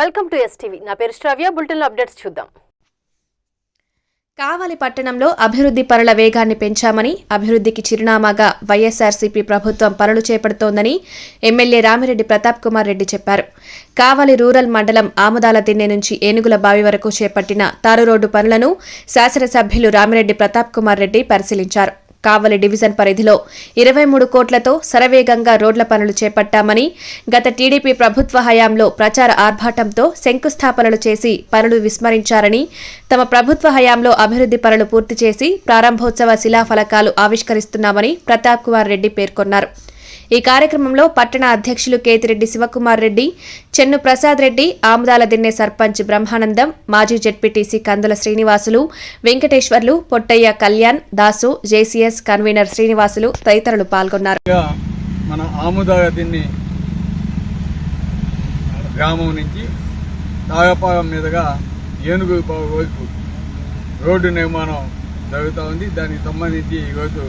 Welcome to STV నా పేరు శ్రావ్య. Bulletin updates చూద్దాం. కావలి పట్టణంలో అభివృద్ధి పనుల వేగాన్ని పెంచామని అభివృద్ధికి చిరునామాగా వైఎస్ఆర్సీపీ ప్రభుత్వం పనులు చేపడుతోందని ఎమ్మెల్యే రామిరెడ్డి ప్రతాప్ కుమార్ రెడ్డి చెప్పారు. కావలి రూరల్ మండలం ఆముదాల దిన్నె నుంచి ఏనుగుల బావి వరకు చేపట్టిన తారు రోడ్డు పనులను శాసనసభ్యులు రామిరెడ్డి ప్రతాప్ కుమార్ రెడ్డి పరిశీలించారు. కావలి డివిజన్ పరిధిలో ఇరవై మూడు కోట్లతో శరవేగంగా రోడ్ల పనులు చేపట్టామని గత టీడీపీ ప్రభుత్వ హయాంలో ప్రచార ఆర్భాటంతో శంకుస్థాపనలు చేసి పనులు విస్మరించారని తమ ప్రభుత్వ హయాంలో అభివృద్ధి పనులు పూర్తి చేసి ప్రారంభోత్సవ శిలాఫలకాలు ఆవిష్కరిస్తున్నామని ప్రతాప్ కుమార్ రెడ్డి పేర్కొన్నారు. ఈ కార్యక్రమంలో పట్టణ అధ్యక్షులు కేతిరెడ్డి శివకుమార్ రెడ్డి చెన్ను ప్రసాద్ రెడ్డి ఆముదాల దిన్నె సర్పంచ్ బ్రహ్మానందం మాజీ ZPTC Kandula Srinivasulu Venkateswarlu Pottaiah Kalyan Dasu JCS convener Srinivasulu తదితరులు పాల్గొన్నారు. మన ఆముదాల గ్రామం నుంచి తాగపాలెం మీదుగా ఏనుగు వైపు రోడ్డు నిర్మాణం జరుగుతూ ఉంది. దానికి సంబంధించి ఈరోజు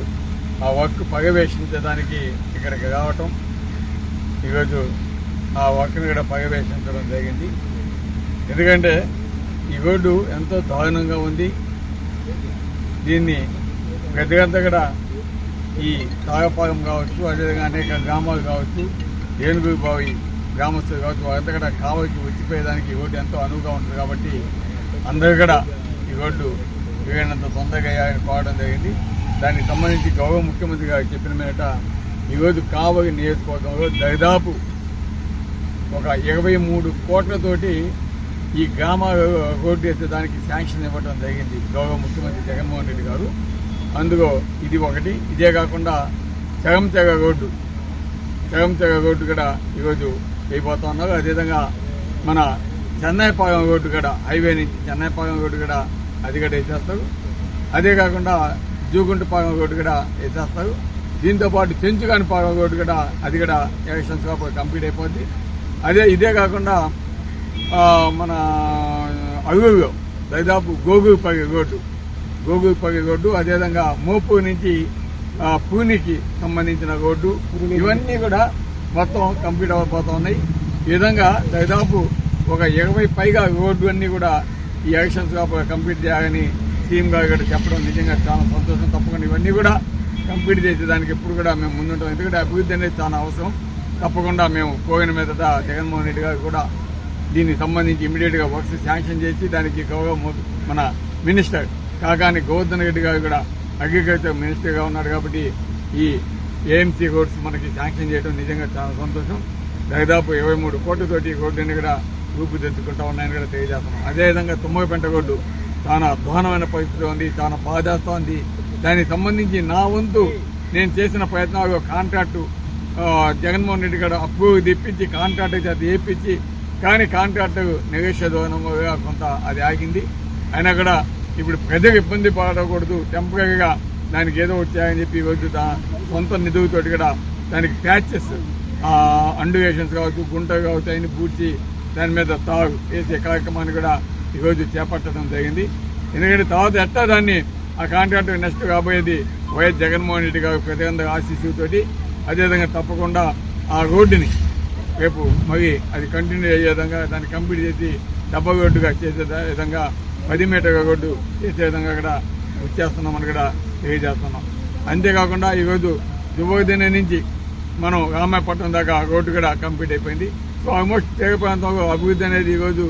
ఆ వర్క్ పర్యవేక్షించడానికి ఇక్కడికి రావటం. ఈరోజు ఆ వర్క్ని కూడా పర్యవేక్షించడం జరిగింది. ఎందుకంటే ఈ రోడ్డు ఎంతో దారుణంగా ఉంది. దీన్ని పెద్దగంతా కూడా ఈ తాగపాలెం కావచ్చు అదేవిధంగా అనేక గ్రామాలు కావచ్చు ఏనుగు బావి గ్రామస్తులు కావచ్చు వారంతా కూడా కావలికి వచ్చిపోయేదానికి ఈ రోడ్డు ఎంతో అనువుగా ఉంటుంది కాబట్టి అందరూ కూడా ఈ రోడ్డు వీలైనంత తొందరగా వేయాలని కోరడం జరిగింది. దానికి సంబంధించి గౌరవ ముఖ్యమంత్రి గారు చెప్పిన మీదట ఈరోజు కావలి నియోజకవర్గంలో దాదాపు ఒక ఇరవై మూడు కోట్లతోటి ఈ గ్రామ రోడ్డు వేసే దానికి శాంక్షన్ ఇవ్వడం జరిగింది గౌరవ ముఖ్యమంత్రి జగన్మోహన్ రెడ్డి గారు. అందులో ఇది ఒకటి. ఇదే కాకుండా చెగంచెగ రోడ్డు. చెగంచెగ రోడ్డు కూడా ఈరోజు అయిపోతా ఉన్నారు. అదేవిధంగా మన చెన్నైపాలెం రోడ్డు కూడా హైవే నుంచి చెన్నైపాలెం రోడ్డు కూడా అది కూడా వేసేస్తారు. అదే కాకుండా జూగుంటపాలెం రోడ్డు కూడా వేసేస్తారు. దీంతో పాటు చెంచుగాని పాలెం రోడ్డు కూడా అది కూడా ఎలక్షన్స్ కాకపోతే కంప్లీట్ అయిపోద్ది. అదే ఇదే కాకుండా మన అరుగులో దాదాపు గోగుపల్లి రోడ్డు. గోగుపల్లి రోడ్డు అదేవిధంగా మోపు నుంచి ఆ, పూనికి సంబంధించిన రోడ్డు. ఇవన్నీ కూడా మొత్తం కంప్లీట్ అయిపోతా ఉన్నాయి. ఈ విధంగా దాదాపు ఒక ఇరవై పైగా రోడ్డు అన్నీ కూడా ఈ ఎలక్షన్స్ కాకపోతే కంప్లీట్ చేయాలని టీమ్ గారు చెప్పడం నిజంగా చాలా సంతోషం. తప్పకుండా ఇవన్నీ కూడా కంప్లీట్ చేసేదానికి ఎప్పుడు కూడా మేము ముందుంటాం. ఎందుకంటే అభివృద్ధి అనేది చాలా అవసరం. తప్పకుండా మేము పోయిన మీద జగన్మోహన్ రెడ్డి గారు కూడా దీనికి సంబంధించి ఇమీడియట్గా వర్క్స్ శాంక్షన్ చేసి దానికి గౌరవ మన మినిస్టర్ కాకాని గోవర్ధన్ రెడ్డి గారు కూడా అగ్రికల్చర్ మినిస్టర్గా ఉన్నాడు కాబట్టి ఈ ఏఎంసీ రోడ్స్ మనకి శాంక్షన్ చేయడం నిజంగా చాలా సంతోషం. దాదాపు ఇరవై మూడు కోట్లతోటి ఈ రోడ్డుని కూడా రూపుదిద్దుకుంటా ఉన్నాయని కూడా తెలియజేస్తున్నాం. అదేవిధంగా తుమ్మగపెంట రోడ్డు చాలా అధ్వానమైన పరిస్థితి ఉంది చాలా బాధేస్తోంది దానికి సంబంధించి నా వంతు నేను చేసిన ప్రయత్నాలు కాంట్రాక్టు జగన్మోహన్ రెడ్డి గారు అప్పు తెప్పించి కాంట్రాక్ట్ చేత వేయించి కానీ కాంట్రాక్ట్ నివేశోధనంగా కొంత అది ఆగింది. అయినా కూడా ఇప్పుడు ప్రజలు ఇబ్బంది పడకూడదు టెంపరీగా దానికి ఏదో వచ్చాయని చెప్పి ఈరోజు సొంత నిధులతోటి కూడా దానికి ప్యాచెస్ అండువేషన్స్ కావచ్చు గుంట కావచ్చు అయిన పూడ్చి దాని మీద తాగు వేసే కార్యక్రమాన్ని కూడా ఈరోజు చేపట్టడం జరిగింది. ఎందుకంటే తర్వాత ఎట్టా దాన్ని ఆ కాంట్రాక్ట్ నెక్స్ట్ కాబోయేది వైఎస్ జగన్మోహన్ రెడ్డి గారు ప్రజలందరూ ఆశీస్సుతోటి అదేవిధంగా తప్పకుండా ఆ రోడ్డుని రేపు మరి అది కంటిన్యూ అయ్యే విధంగా దాన్ని కంప్లీట్ చేసి డబ్బా రోడ్డుగా చేసే విధంగా పది మీటర్ రోడ్డు చేసే విధంగా కూడా వచ్చేస్తున్నామని కూడా తెలియజేస్తున్నాం. అంతేకాకుండా ఈరోజు దువ్వదిన నుంచి మనం రామాయపట్నం దాకా రోడ్డు కూడా కంప్లీట్ అయిపోయింది. సో ఆల్మోస్ట్ తీర ప్రాంతంలో అభివృద్ధి అనేది ఈరోజు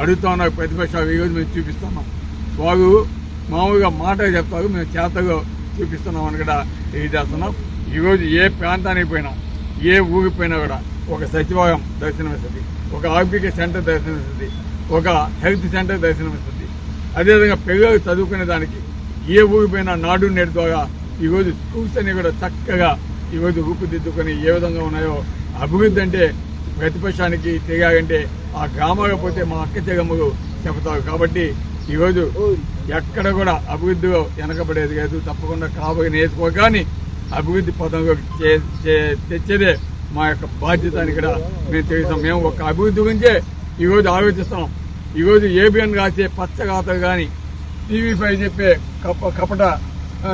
అడుగుతా ఉన్నారు ప్రతిపక్ష ఈరోజు మేము చూపిస్తున్నాం. వారు మామూలుగా మాట చెప్తారు మేము చేతగా చూపిస్తున్నాం అని కూడా తెలియజేస్తున్నాం ఈరోజు ఏ ప్రాంతానికి పోయినా ఏ ఊరికి పోయినా కూడా ఒక సచివాలయం దర్శనం వస్తుంది ఒక ఆర్బిక సెంటర్ దర్శనం ఇస్తుంది ఒక హెల్త్ సెంటర్ దర్శనం ఇస్తుంది. అదేవిధంగా పిల్లలు చదువుకునే దానికి ఏ ఊరికి పోయినా నాడు నేడు ద్వారా ఈరోజు స్కూల్స్ అన్ని కూడా చక్కగా ఈరోజు రూపుదిద్దుకొని ఏ విధంగా ఉన్నాయో అభివృద్ధి అంటే ప్రతిపక్షానికి తెగాలంటే ఆ గ్రామాలకు పోతే మా అక్క చెగమ్మలు చెబుతారు. కాబట్టి ఈరోజు ఎక్కడ కూడా అభివృద్ధిలో వెనకబడేది లేదు తప్పకుండా కాబోయే కానీ అభివృద్ధి పదంలో చే- చే- తెచ్చేదే మా యొక్క బాధ్యత అని కూడా మేము తెలుస్తాం మేము ఒక అభివృద్ధి గురించే ఈరోజు ఆలోచిస్తున్నాం. ఈరోజు ఏబిఎన్ రాసే పచ్చ గాథలు కానీ టీవీ ఫైవ్ చెప్పే కప కపట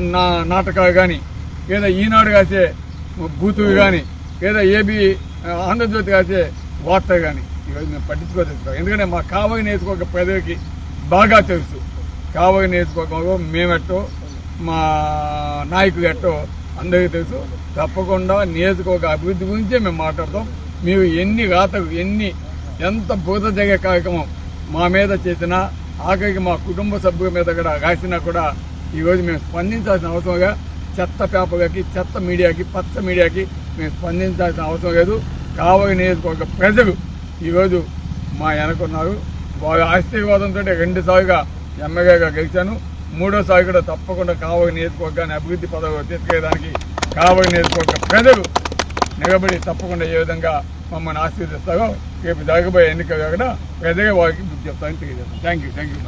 నా నాటకాలు కానీ లేదా ఈనాడు కాసే బూతులు కానీ లేదా ఏబి ఆంధ్రజ్యోతి కాసే వార్త కానీ ఈరోజు మేము పట్టించుకోదలుచుకోవాలి ఎందుకంటే మా కావలి నియోజకవర్గ ప్రజలకి బాగా తెలుసు. కావలి నియోజకవర్గంలో మేమెట్టో మా నాయకులు ఎట్టో అందరికీ తెలుసు. తప్పకుండా నియోజకవర్గ అభివృద్ధి గురించే మేము మాట్లాడతాం. మీరు ఎన్ని రాతలు ఎన్ని ఎంత బురద జరిగే కార్యక్రమం మా మీద చేసినా ఆఖరికి మా కుటుంబ సభ్యుల మీద కూడా రాసినా కూడా ఈరోజు మేము స్పందించాల్సిన అవసరంగా చెత్త పేపర్లకి చెత్త మీడియాకి పచ్చ మీడియాకి మేము స్పందించాల్సిన అవసరం లేదు. కావలి నియోజకవర్గ ప్రజలు ఈరోజు మా వెనకున్నారు. వారి ఆశీర్వాదంతో రెండు సార్లుగా ఎమ్మెల్యేగా గెలిచాను. మూడోసారి కూడా తప్పకుండా కావలి నియోజకవర్గాన్ని అభివృద్ధి పదవి తీసుకెళ్ళడానికి కావలి నియోజకవర్గ ప్రజలు నిలబడి తప్పకుండా ఏ విధంగా మమ్మల్ని ఆశీర్వదిస్తారో రేపు జరగబోయే ఎన్నికలు కూడా ప్రజలే వారికి బుద్ధి చెప్తారని తెలియజేస్తాను. Thank you thank you